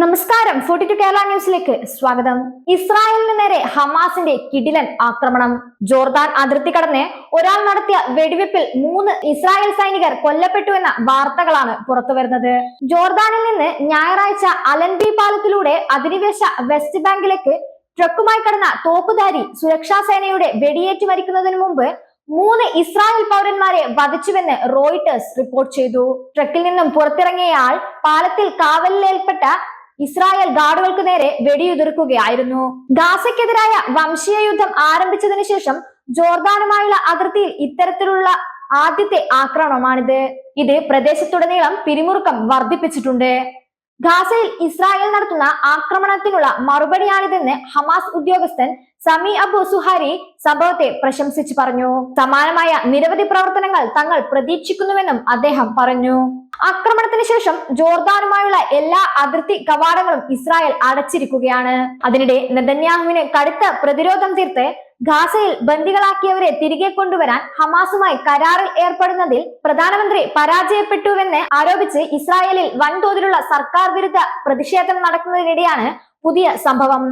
നമസ്കാരം. Forty to Kerala ന്യൂസിലേക്ക് സ്വാഗതം. ഇസ്രായേലിന് നേരെ ഹമാസിന്റെ കിടിലൻ ആക്രമണം. ജോർദാൻ അതിർത്തി കടന്ന് ഒരാൾ നടത്തിയ വെടിവെപ്പിൽ മൂന്ന് ഇസ്രായേൽ സൈനികർ കൊല്ലപ്പെട്ടു എന്ന വാർത്തകളാണ് പുറത്തു വരുന്നത്. ജോർദാനിൽ നിന്ന് ഞായറാഴ്ച അലൻബി പാലത്തിലൂടെ അധിനിവേശ വെസ്റ്റ് ബാങ്കിലേക്ക് ട്രക്കുമായി കടന്ന തോക്കുധാരി സുരക്ഷാ സേനയുടെ വെടിയേറ്റ് മരിക്കുന്നതിന് മുമ്പ് മൂന്ന് ഇസ്രായേൽ പൗരന്മാരെ വധിച്ചുവെന്ന് റോയിട്ടേഴ്സ് റിപ്പോർട്ട് ചെയ്തു. ട്രക്കിൽ നിന്നും പുറത്തിറങ്ങിയയാൾ പാലത്തിൽ കാവലിലേൽപ്പെട്ട ഇസ്രായേൽ ഗാർഡുകൾക്ക് നേരെ വെടിയുതിർക്കുകയായിരുന്നു. ഗാസയ്ക്കെതിരായ വംശീയ യുദ്ധം ആരംഭിച്ചതിനു ശേഷം ജോർദാനുമായുള്ള അതിർത്തിയിൽ ഇത്തരത്തിലുള്ള ആദ്യത്തെ ആക്രമണമാണിത്. ഇത് പ്രദേശത്തുടനീളം പിരിമുറുക്കം വർദ്ധിപ്പിച്ചിട്ടുണ്ട്. ഗാസയിൽ ഇസ്രായേൽ നടത്തുന്ന ആക്രമണത്തിനുള്ള മറുപടിയാണിതെന്ന് ഹമാസ് ഉദ്യോഗസ്ഥൻ സമി അബു സുഹാരി സംഭവത്തെ പ്രശംസിച്ചു പറഞ്ഞു. സമാനമായ നിരവധി പ്രവർത്തനങ്ങൾ തങ്ങൾ പ്രതീക്ഷിക്കുന്നുവെന്നും അദ്ദേഹം പറഞ്ഞു. ആക്രമണത്തിന് ശേഷം ജോർദാനുമായുള്ള എല്ലാ അതിർത്തി കവാടങ്ങളും ഇസ്രായേൽ അടച്ചിരിക്കുകയാണ്. അതിനിടെ നെതന്യാഹുവിന് കടുത്ത പ്രതിരോധം തീർത്ത് ഗാസയിൽ ബന്ദികളാക്കിയവരെ തിരികെ കൊണ്ടുവരാൻ ഹമാസുമായി കരാറിൽ ഏർപ്പെടുന്നതിൽ പ്രധാനമന്ത്രി പരാജയപ്പെട്ടുവെന്ന് ആരോപിച്ച് ഇസ്രായേലിൽ വൻതോതിലുള്ള സർക്കാർ വിരുദ്ധ പ്രതിഷേധം നടക്കുന്നതിനിടെയാണ് പുതിയ സംഭവം.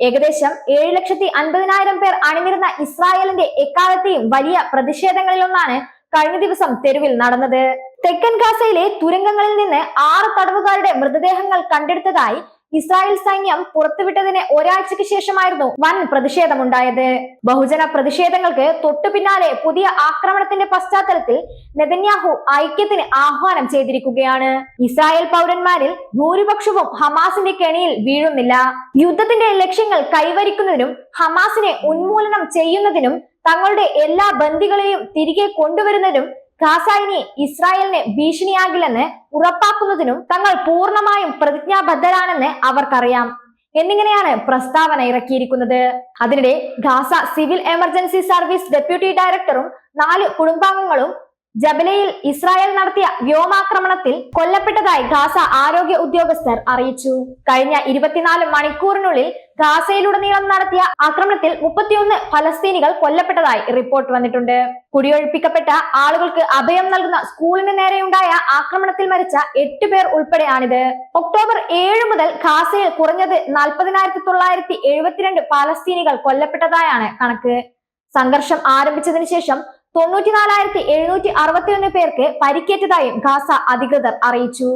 ഏകദേശം ഏഴ് ലക്ഷത്തി അൻപതിനായിരം പേർ അണിനിരുന്ന ഇസ്രായേലിന്റെ എക്കാലത്തെയും വലിയ പ്രതിഷേധങ്ങളിലൊന്നാണ് കഴിഞ്ഞ ദിവസം തെരുവിൽ നടന്നത്. തെക്കൻ ഗാസയിലെ തുരങ്കങ്ങളിൽ നിന്ന് ആറ് തടവുകാരുടെ മൃതദേഹങ്ങൾ കണ്ടെടുത്തതായി ഇസ്രായേൽ സൈന്യം പുറത്തുവിട്ടതിന് ഒരാഴ്ചയ്ക്ക് ശേഷമായിരുന്നു വൻ പ്രതിഷേധമുണ്ടായത്. ബഹുജന പ്രതിഷേധങ്ങൾക്ക് തൊട്ടു പിന്നാലെ പുതിയ ആക്രമണത്തിന്റെ പശ്ചാത്തലത്തിൽ നെതന്യാഹു ഐക്യത്തിന് ആഹ്വാനം ചെയ്തിരിക്കുകയാണ്. ഇസ്രായേൽ പൗരന്മാരിൽ ഭൂരിപക്ഷവും ഹമാസിന്റെ കെണിയിൽ വീഴുന്നില്ല. യുദ്ധത്തിന്റെ ലക്ഷ്യങ്ങൾ കൈവരിക്കുന്നതിനും ഹമാസിനെ ഉന്മൂലനം ചെയ്യുന്നതിനും തങ്ങളുടെ എല്ലാ ബന്ദികളെയും തിരികെ കൊണ്ടുവരുന്നതിനും ഗാസ ഇസ്രായേലിന് ഭീഷണിയാകില്ലെന്ന് ഉറപ്പാക്കുന്നതിനും തങ്ങൾ പൂർണമായും പ്രതിജ്ഞാബദ്ധരാണെന്ന് അവർക്കറിയാം. എന്നിങ്ങനെയാണ് പ്രസ്താവന ഇറക്കിയിരിക്കുന്നത്. അതിനിടെ Gaza civil emergency service deputy ഡയറക്ടറും നാല് കുടുംബാംഗങ്ങളും ജബലയിൽ ഇസ്രായേൽ നടത്തിയ വ്യോമാക്രമണത്തിൽ കൊല്ലപ്പെട്ടതായി ഗാസ ആരോഗ്യ ഉദ്യോഗസ്ഥർ അറിയിച്ചു. കഴിഞ്ഞ ഇരുപത്തിനാല് മണിക്കൂറിനുള്ളിൽ ഗാസയിലുടനീളം നടത്തിയ ആക്രമണത്തിൽ മുപ്പത്തിയൊന്ന് ഫലസ്തീനികൾ കൊല്ലപ്പെട്ടതായി റിപ്പോർട്ട് വന്നിട്ടുണ്ട്. കുടിയൊഴിപ്പിക്കപ്പെട്ട ആളുകൾക്ക് അഭയം നൽകുന്ന സ്കൂളിന് നേരെയുണ്ടായ ആക്രമണത്തിൽ മരിച്ച എട്ട് പേർ ഉൾപ്പെടെയാണിത്. ഒക്ടോബർ ഏഴ് മുതൽ ഗാസയിൽ കുറഞ്ഞത് നാൽപ്പതിനായിരത്തി തൊള്ളായിരത്തി എഴുപത്തിരണ്ട് പാലസ്തീനികൾ കൊല്ലപ്പെട്ടതായാണ് കണക്ക്. സംഘർഷം ആരംഭിച്ചതിന് ശേഷം തൊണ്ണൂറ്റിനാലായിരത്തി എഴുന്നൂറ്റി അറുപത്തിയൊന്ന് പേർക്ക് പരിക്കേറ്റതായും ഗാസ അധികൃതർ അറിയിച്ചു.